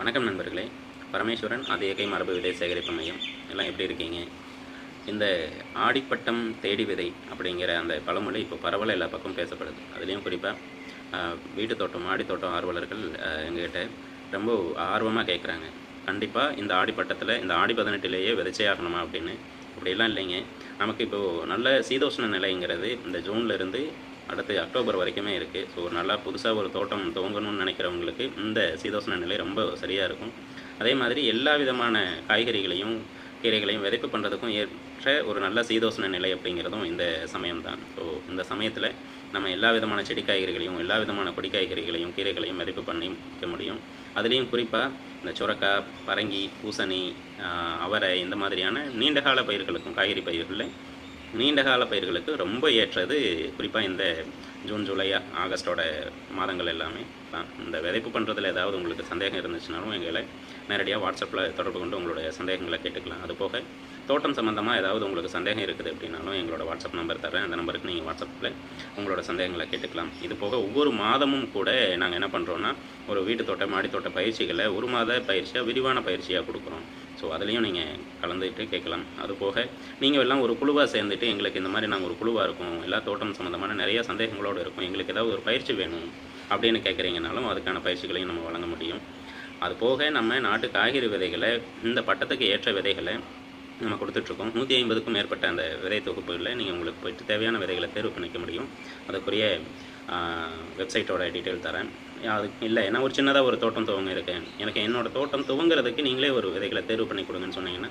வணக்கம் நண்பர்களே. பரமேஸ்வரன் அதியகை மரபு விதை சேகரிப்பு மையம். எல்லாம் எப்படி இருக்கீங்க? இந்த ஆடிப்பட்டம் தேடி விதை அப்படிங்கிற அந்த பழமொழி இப்போ பரவலாக எல்லா பக்கம் பேசப்படுது. அதுலேயும் குறிப்பாக வீட்டு தோட்டம் ஆடித்தோட்டம் ஆர்வலர்கள் எங்ககிட்ட ரொம்ப ஆர்வமாக கேட்குறாங்க கண்டிப்பாக இந்த ஆடிப்பட்டத்தில் இந்த ஆடி பதினெட்டுலேயே விதைச்சே ஆகணுமா அப்படின்னு? அப்படிலாம் இல்லைங்க. நமக்கு இப்போது நல்ல சீதோஷ்ண நிலைங்கிறது இந்த ஜூன்ல இருந்து அடுத்து அக்டோபர் வரைக்குமே இருக்குது ஸோ ஒரு நல்லா புதுசாக ஒரு தோட்டம் துவங்கணும்னு நினைக்கிறவங்களுக்கு இந்த சீதோஷ்ண நிலை ரொம்ப சரியாக இருக்கும். அதே மாதிரி எல்லா விதமான காய்கறிகளையும் கீரைகளையும் விதைப்பு பண்ணுறதுக்கும் ஏற்ற ஒரு நல்ல சீதோஷ்ண நிலை அப்படிங்கிறதும் இந்த சமயம்தான். ஸோ இந்த சமயத்தில் நம்ம எல்லா விதமான செடி காய்கறிகளையும் எல்லா விதமான கொடி காய்கறிகளையும் கீரைகளையும் விதைப்பு பண்ணி வைக்க முடியும். அதுலேயும் குறிப்பாக இந்த சுரக்காய் பரங்கி பூசணி அவரை இந்த மாதிரியான நீண்டகால பயிர்களுக்கும் காய்கறி பயிர்களில் நீண்டகால பயிர்களுக்கு ரொம்ப ஏற்றது குறிப்பாக இந்த ஜூன் ஜூலை ஆகஸ்டோட மாதங்கள் எல்லாமே தான். இந்த விதைப்பு பண்ணுறதுல ஏதாவது உங்களுக்கு சந்தேகம் இருந்துச்சுனாலும் எங்களை நேரடியாக வாட்ஸ்அப்பில் தொடர்பு கொண்டு உங்களுடைய சந்தேகங்களை கேட்டுக்கலாம். அது போக தோட்டம் சம்மந்தமாக ஏதாவது உங்களுக்கு சந்தேகம் இருக்குது அப்படின்னாலும் எங்களோட வாட்ஸ்அப் நம்பர் தரேன் அந்த நம்பருக்கு நீங்கள் வாட்ஸ்அப்பில் உங்களோட சந்தேகங்களை கேட்டுக்கலாம். இது போக ஒவ்வொரு மாதமும் கூட நாங்கள் என்ன பண்ணுறோன்னா ஒரு வீட்டு தோட்ட மாடி தோட்ட பயிற்சிகளை ஒரு மாத பயிற்சியாக விரிவான பயிற்சியாக கொடுக்குறோம். ஸோ அதுலேயும் நீங்கள் கலந்துட்டு கேட்கலாம். அது போக நீங்கள் எல்லாம் ஒரு குழுவாக சேர்ந்துட்டு எங்களுக்கு இந்த மாதிரி நாங்கள் ஒரு குழுவாக இருக்கோம். எல்லா தோட்டம் சம்மந்தமான நிறைய சந்தேகங்களோடு இருக்கும். எங்களுக்கு ஏதாவது ஒரு பயிற்சி வேணும் அப்படின்னு கேட்குறீங்கனாலும் அதுக்கான பயிற்சிகளையும் நம்ம வழங்க முடியும். அது போக நம்ம நாட்டு காய்கறி விதைகளை இந்த பட்டத்துக்கு ஏற்ற விதைகளை நம்ம கொடுத்துட்ருக்கோம். நூற்றி ஐம்பதுக்கும் மேற்பட்ட அந்த விதை தொகுப்புகளில் நீங்கள் உங்களுக்கு போயிட்டு தேவையான விதைகளை தேர்வு பண்ணிக்க முடியும். அதுக்குரிய வெப்சைட்டோட டீட்டெயில் தரேன். அது இல்லை. ஏன்னா ஒரு சின்னதாக ஒரு தோட்டம் துவங்க இருக்கேன் எனக்கு என்னோட தோட்டம் துவங்குறதுக்கு நீங்களே ஒரு விதைகளை தேர்வு பண்ணி கொடுங்கன்னு சொன்னீங்கன்னா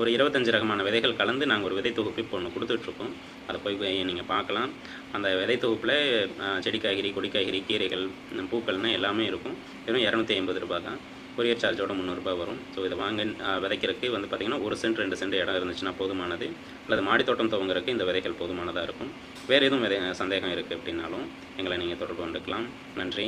ஒரு இருபத்தஞ்சு ரகமான விதைகள் கலந்து நாங்கள் ஒரு விதை தொகுப்பு இப்போ ஒன்று கொடுத்துட்ருக்கோம். அதை போய் நீங்கள் பார்க்கலாம். அந்த விதை தொகுப்பில் செடி காய்கறி கொடி காய்கறி கீரைகள் பூக்கள்னு எல்லாமே இருக்கும். வெறும் இரநூத்தி ஐம்பது ரூபாய் தான். கொரியர் சார்ஜோட முந்நூறுரூபா வரும். ஸோ இதை வாங்க விதைக்கிறதுக்கு வந்து பார்த்திங்கன்னா ஒரு சென்ட் ரெண்டு சென்ட் இடம் இருந்துச்சுன்னா போதுமானது. அல்லது மாடி தோட்டம் துவங்குறதுக்கு இந்த விதைகள் போதுமானதாக இருக்கும். வேறு எதுவும் விதை சந்தேகம் இருக்குது அப்படின்னாலும் எங்களை நீங்கள் தொடர்பு கொண்டுக்கலாம். நன்றி.